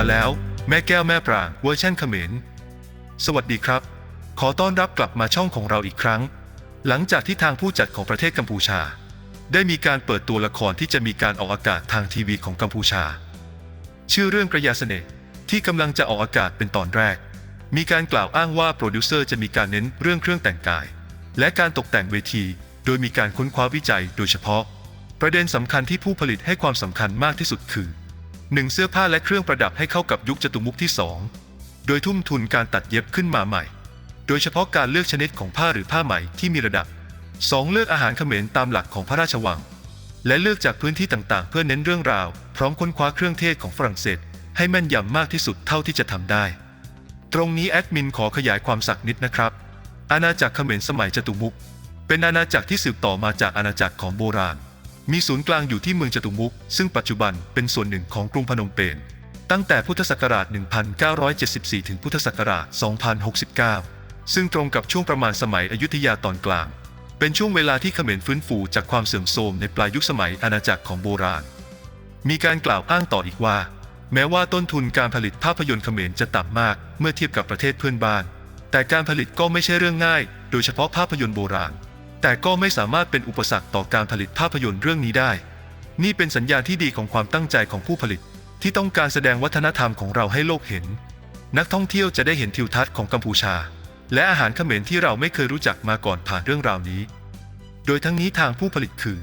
มาแล้ว แม่แก้วแม่ปรางเวอร์ชันเขมร สวัสดีครับ ขอต้อนรับกลับมาช่องของเราอีกครั้ง หลังจากที่ทางผู้จัดของประเทศกัมพูชา ได้มีการเปิดตัวละครที่จะมีการออกอากาศทางทีวีของกัมพูชา ชื่อเรื่องกระยาเสน่ห์ที่กำลังจะออกอากาศเป็นตอนแรก มีการกล่าวอ้างว่าโปรดิวเซอร์จะมีการเน้นเรื่องเครื่องแต่งกาย และการตกแต่งเวที โดยมีการค้นคว้าวิจัย โดยเฉพาะ ประเด็นสำคัญที่ผู้ผลิตให้ความสำคัญมากที่สุดคือ 1. เสื้อผ้าและเครื่องประดับให้เข้ากับยุคจตุมุกที่ 2 โดยทุ่มทุนการตัดเย็บขึ้นมาใหม่ โดยเฉพาะการเลือกชนิดของผ้าหรือผ้าไหมที่มีระดับ 2. เลือกอาหารเขมรตามหลักของพระราชวัง และเลือกจากพื้นที่ต่างๆ เพื่อเน้นเรื่องราว พร้อมค้นคว้าเครื่องเทศของฝรั่งเศส ให้แม่นยำมากที่สุดเท่าที่จะทำได้ ตรงนี้แอดมินขอขยายความสักนิดนะครับ อาณาจักรเขมรสมัยจตุมุกเป็นอาณาจักรที่สืบต่อมาจากอาณาจักรของโบราณ มีศูนย์กลางอยู่ที่เมืองจตุมุก ซึ่งปัจจุบันเป็นส่วนหนึ่งของกรุงพนมเปญตั้งแต่พุทธศักราช 1974 ถึงพุทธศักราช 2069 ซึ่งตรงกับช่วงประมาณสมัยอยุธยาตอนกลาง เป็นช่วงเวลาที่เขมรฟื้นฟูจากความเสื่อมโทรมในปลายยุคสมัยอาณาจักรของโบราณ มีการกล่าวอ้างต่ออีกว่า แม้ว่าต้นทุนการผลิตภาพยนตร์เขมรจะต่ำมากเมื่อเทียบกับประเทศเพื่อนบ้าน แต่การผลิตก็ไม่ใช่เรื่องง่าย โดยเฉพาะภาพยนตร์โบราณ แต่ก็ไม่สามารถเป็นอุปสรรคต่อการผลิตภาพยนตร์เรื่องนี้ได้ นี่เป็นสัญญาณที่ดีของความตั้งใจของผู้ผลิต ที่ต้องการแสดงวัฒนธรรมของเราให้โลกเห็น นักท่องเที่ยวจะได้เห็นทิวทัศน์ของกัมพูชา และอาหารเขมรที่เราไม่เคยรู้จักมาก่อนผ่านเรื่องราวนี้ โดยทั้งนี้ทางผู้ผลิตคือ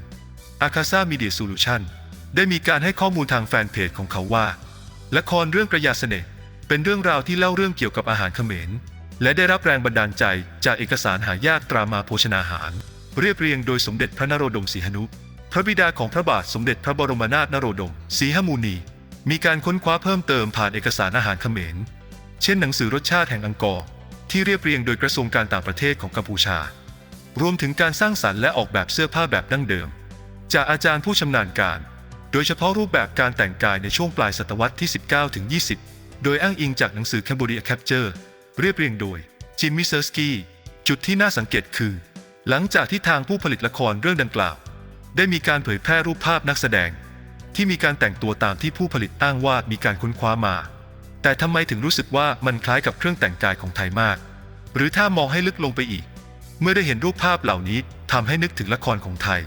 Akasa Media Solution ได้มีการให้ข้อมูลทางแฟนเพจของเขาว่า ละครเรื่องกระยาเสน่ห์เป็นเรื่องราวที่เล่าเรื่องเกี่ยวกับอาหารเขมร และได้รับแรงบันดาลใจจากเอกสารหายากตรามาโภชนาหาร เรียบเรียงโดยสมเด็จพระนโรดมศรีหนุ พระบิดาของพระบาทสมเด็จพระบรมนาถนโรดมศรีหมูนี มีการค้นคว้าเพิ่มเติมผ่านเอกสารอาหารเขมร เช่นหนังสือรสชาติแห่งอังกอร์ที่เรียบเรียงโดยกระทรวงการต่างประเทศของกัมพูชา รวมถึงการสร้างสรรค์และออกแบบเสื้อผ้าแบบดั้งเดิม จากอาจารย์ผู้ชำนาญการ โดยเฉพาะรูปแบบการแต่งกายในช่วงปลายศตวรรษที่ 19ถึง20 โดยอ้างอิงจากหนังสือ Cambodia Capture เรียบเรียงโดยจิมมิเซอร์สกี้จุดที่น่าสังเกตคือ หลังจากที่ทางผู้ผลิตละครเรื่องดังกล่าว ได้มีการเผยแพร่รูปภาพนักแสดง ที่มีการแต่งตัวตามที่ผู้ผลิตอ้างว่ามีการค้นคว้ามา แต่ทำไมถึงรู้สึกว่ามันคล้ายกับเครื่องแต่งกายของไทยมาก หรือถ้ามองให้ลึกลงไปอีก เมื่อได้เห็นรูปภาพเหล่านี้ทำให้นึกถึงละครของไทย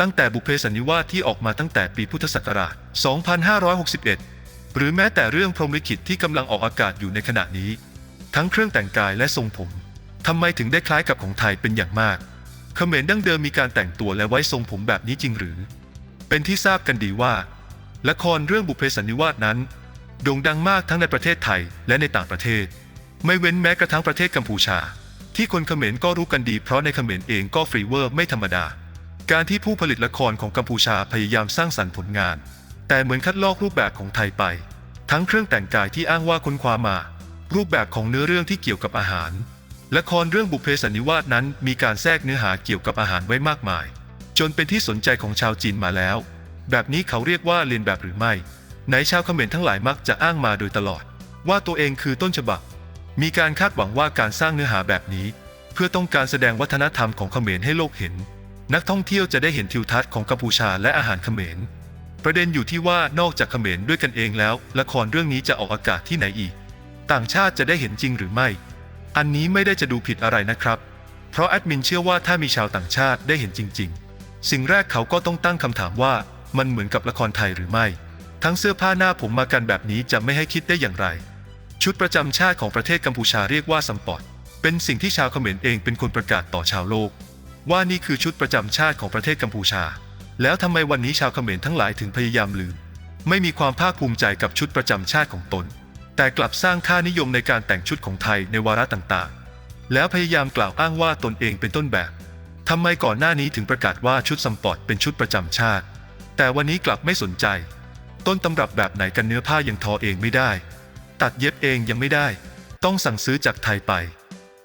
ตั้งแต่บุเพสันนิวาสที่ออกมาตั้งแต่ปีพุทธศักราช 2561 หรือแม้แต่เรื่องพรหมลิขิตที่กำลังออกอากาศอยู่ในขณะนี้ ทั้งเครื่องแต่งกายและทรงผมทำไมถึงได้คล้ายกับของไทยเป็นอย่างมาก เขมรดั้งเดิมมีการแต่งตัวและไว้ทรงผมแบบนี้จริงหรือ เป็นที่ทราบกันดีว่า ละครเรื่องบุพเพสันนิวาสนั้นโด่งดังมากทั้งในประเทศไทยและในต่างประเทศ ไม่เว้นแม้กระทั่งประเทศกัมพูชา ที่คนเขมรก็รู้กันดีเพราะในเขมรเองก็ฟรีเวอร์ไม่ธรรมดา การที่ผู้ผลิตละครของกัมพูชาพยายามสร้างสรรค์ผลงาน แต่เหมือนคัดลอกรูปแบบของไทยไป ทั้งเครื่องแต่งกายที่อ้างว่าค้นคว้ามา รูปแบบของเนื้อเรื่องที่เกี่ยวกับอาหาร ละครเรื่องบุพเพสันนิวาสนั้นมีการแทรกเนื้อหาเกี่ยวกับอาหารไว้มากมาย จนเป็นที่สนใจของชาวจีนมาแล้ว แบบนี้เขาเรียกว่าเรียนแบบหรือไม่ไหนชาวเขมรทั้งหลายมักจะอ้างมาโดยตลอด ว่าตัวเองคือต้นฉบับ มีการคาดหวังว่าการสร้างเนื้อหาแบบนี้ เพื่อต้องการแสดงวัฒนธรรมของเขมรให้โลกเห็น นักท่องเที่ยวจะได้เห็นทิวทัศน์ของกัมพูชาและอาหารเขมรประเด็นอยู่ที่ว่านอกจากเขมรด้วยกันเองแล้ว ละครเรื่องนี้จะออกอากาศที่ไหนอีก ต่างชาติจะได้เห็นจริงหรือไม่ อันนี้ไม่ได้จะดูผิดอะไรนะครับ เพราะแอดมินเชื่อว่าถ้ามีชาวต่างชาติได้เห็นจริง ๆ สิ่งแรกเขาก็ต้องตั้งคำถามว่ามันเหมือนกับละครไทยหรือไม่ ทั้งเสื้อผ้าหน้าผมมากันแบบนี้จะไม่ให้คิดได้อย่างไร ชุดประจำชาติของประเทศกัมพูชาเรียกว่าซัมปอดเป็นสิ่งที่ชาวเขมรเองเป็นคนประกาศต่อชาวโลก ว่านี่คือชุดประจำชาติของประเทศกัมพูชา แล้วทำไมวันนี้ชาวเขมรทั้งหลายถึงพยายามลืม ไม่มีความภาคภูมิใจกับชุดประจำชาติของตน แต่กลับสร้างค่านิยมในการแต่งชุดของไทยในวาระต่างๆ แล้วพยายามกล่าวอ้างว่าตนเองเป็นต้นแบบทำไมก่อนหน้านี้ถึงประกาศว่าชุดซัมปอดเป็นชุดประจำชาติ แต่วันนี้กลับไม่สนใจ ต้นตำรับแบบไหนกันเนื้อผ้ายังทอเองไม่ได้ ตัดเย็บเองยังไม่ได้ ต้องสั่งซื้อจากไทยไป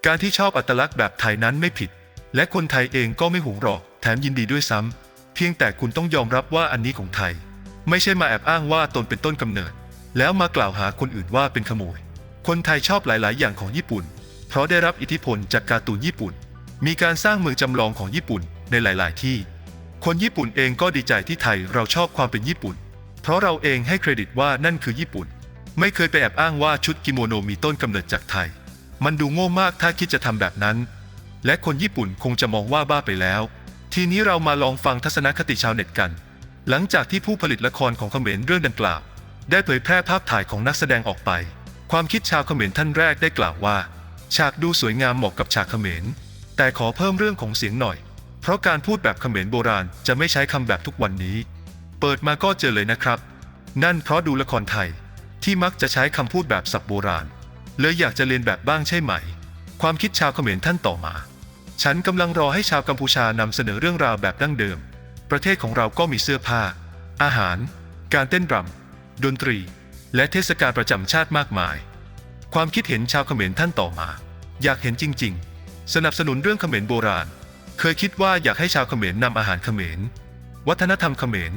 การที่ชอบอัตลักษณ์แบบไทยนั้นไม่ผิด และคนไทยเองก็ไม่หวงหรอก แถมยินดีด้วยซ้ำเพียงแต่คุณต้องยอมรับว่าอันนี้ของไทย ไม่ใช่มาแอบอ้างว่าตนเป็นต้นกำเนิด แล้วมากล่าวหาคนอื่นว่าเป็นขโมย คนไทยชอบหลาย ๆ อย่างของญี่ปุ่น เพราะได้รับอิทธิพลจากการ์ตูนญี่ปุ่น มีการสร้างเมืองจำลองของญี่ปุ่นในหลาย ๆ ที่ คนญี่ปุ่นเองก็ดีใจที่ไทยเราชอบความเป็นญี่ปุ่น เพราะเราเองให้เครดิตว่านั่นคือญี่ปุ่น ไม่เคยไปแอบอ้างว่าชุดกิโมโนมีต้นกำเนิดจากไทย มันดูโง่มากถ้าคิดจะทำแบบนั้น และคนญี่ปุ่นคงจะมองว่าบ้าไปแล้ว ทีนี้เรามาลองฟังทัศนคติชาวเน็ตกัน หลังจากที่ผู้ผลิตละครของเขมรเรื่องดังกล่าว ได้เผยแพร่ภาพถ่ายของนักแสดงออกไป ความคิดชาวเขมรท่านแรกได้กล่าวว่า ฉากดูสวยงามเหมาะกับฉากเขมร แต่ขอเพิ่มเรื่องของเสียงหน่อย เพราะการพูดแบบเขมรโบราณจะไม่ใช้คำแบบทุกวันนี้ เปิดมาก็เจอเลยนะครับ นั่นเพราะดูละครไทย ที่มักจะใช้คำพูดแบบศัพท์โบราณ เลยอยากจะเรียนแบบบ้างใช่ไหม ความคิดชาวเขมรท่านต่อมา ฉันกำลังรอให้ชาวกัมพูชานำเสนอเรื่องราวแบบดั้งเดิม ประเทศของเราก็มีเสื้อผ้า อาหาร การเต้นรำ ดนตรี และเทศกาลประจำชาติมากมาย ความคิดเห็นชาวเขมรท่านต่อมา อยากเห็นจริง ๆ สนับสนุนเรื่องเขมรโบราณ เคยคิดว่าอยากให้ชาวเขมรนำอาหารเขมร วัฒนธรรมเขมร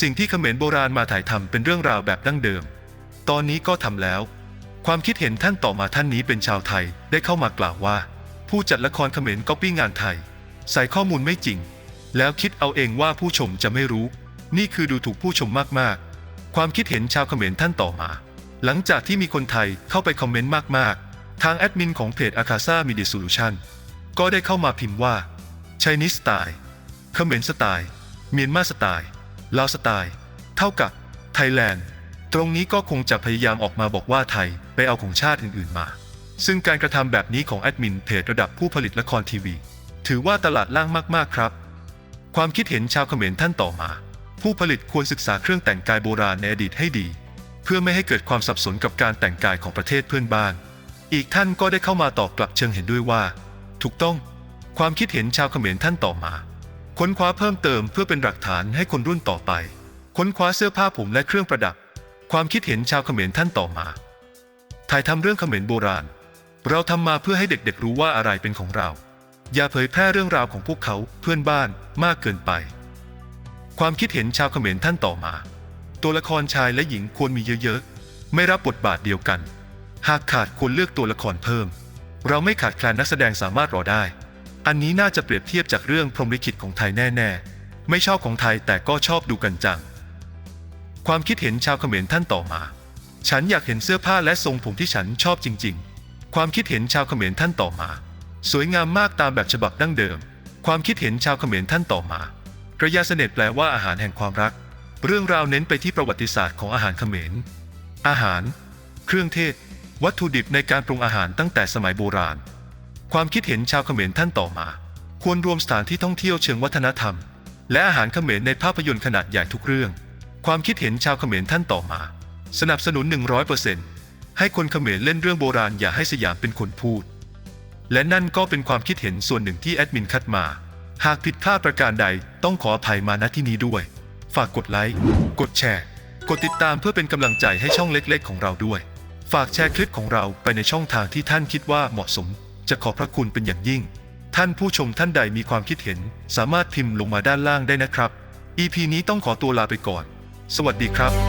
สิ่งที่เขมรโบราณมาถ่ายทำเป็นเรื่องราวแบบดั้งเดิม ตอนนี้ก็ทำแล้ว ความคิดเห็นท่านต่อมาท่านนี้เป็นชาวไทยได้เข้ามากล่าวว่า ผู้จัดละครเขมรก๊อปปี้งานไทย ใส่ข้อมูลไม่จริง แล้วคิดเอาเองว่าผู้ชมจะไม่รู้ นี่คือดูถูกผู้ชมมากๆ ความคิดเห็นชาวเขมรท่านต่อมา หลังจากที่มีคนไทยเข้าไปคอมเมนต์มาก ๆ ทางแอดมินของเพจ Akasa Media Solution ก็ได้เข้ามาพิมพ์ว่า Chinese Style เขมรสไตล์ เมียนมาสไตล์ ลาวสไตล์ เท่ากับไทยแลนด์ ตรงนี้ก็คงจะพยายามออกมาบอกว่าไทยไปเอาของชาติอื่น ๆ มา ซึ่งการกระทำแบบนี้ของแอดมินเพจระดับผู้ผลิตละครทีวี ถือว่าตลาดล่างมาก ๆ ครับ ความคิดเห็นชาวเขมรท่านต่อมา ผู้ผลิตควรศึกษาเครื่องแต่งกายโบราณในอดีตให้ดี เพื่อไม่ให้เกิดความสับสนกับการแต่งกายของประเทศเพื่อนบ้าน อีกท่านก็ได้เข้ามาตอบกลับเชิงเห็นด้วยว่า ถูกต้อง ความคิดเห็นชาวเขมรท่านต่อมา ค้นคว้าเพิ่มเติมเพื่อเป็นหลักฐานให้คนรุ่นต่อไป ค้นคว้าเสื้อผ้าผมและเครื่องประดับ ความคิดเห็นชาวเขมรท่านต่อมา ถ่ายทำเรื่องเขมรโบราณ เราทำมาเพื่อให้เด็กๆรู้ว่าอะไรเป็นของเรา อย่าเผยแพร่เรื่องราวของพวกเขาเพื่อนบ้านมากเกินไป ความคิดเห็นชาวเขมรท่านต่อมา ตัวละครชายและหญิงควรมีเยอะๆ ไม่รับบทบาทเดียวกัน หากขาดควรเลือกตัวละครเพิ่ม เราไม่ขาดแคลนนักแสดงสามารถรอได้ อันนี้น่าจะเปรียบเทียบจากเรื่องพรหมลิขิตของไทยแน่ ๆ ไม่ชอบของไทยแต่ก็ชอบดูกันจัง ความคิดเห็นชาวเขมรท่านต่อมา ฉันอยากเห็นเสื้อผ้าและทรงผมที่ฉันชอบจริง ๆ ความคิดเห็นชาวเขมรท่านต่อมา สวยงามมากตามแบบฉบับดั้งเดิม ความคิดเห็นชาวเขมรท่านต่อมา กระยาเสน็จแปลว่าอาหารแห่งความรัก เรื่องราวเน้นไปที่ประวัติศาสตร์ของอาหารเขมร อาหาร เครื่องเทศ วัตถุดิบในการปรุงอาหารตั้งแต่สมัยโบราณ ความคิดเห็นชาวเขมรท่านต่อมา ควรรวมสถานที่ท่องเที่ยวเชิงวัฒนธรรม และอาหารเขมรในภาพยนตร์ขนาดใหญ่ทุกเรื่อง ความคิดเห็นชาวเขมรท่านต่อมา สนับสนุน 100%ให้คนเขมรเล่นเรื่องโบราณอย่าให้สยามเป็นคนพูด และนั่นก็เป็นความคิดเห็นส่วนหนึ่งที่แอดมินคัดมา หากผิดพลาดประการใดต้องขออภัยมาณที่นี้ด้วย ฝากกดไลค์ กดแชร์ กดติดตามเพื่อเป็นกำลังใจให้ช่องเล็กๆ ของเราด้วย ฝากแชร์คลิปของเราไปในช่องทางที่ท่านคิดว่าเหมาะสม จะขอบพระคุณเป็นอย่างยิ่ง ท่านผู้ชมท่านใดมีความคิดเห็น สามารถพิมพ์ลงมาด้านล่างได้นะครับ EP นี้ต้องขอตัวลาไปก่อน สวัสดีครับ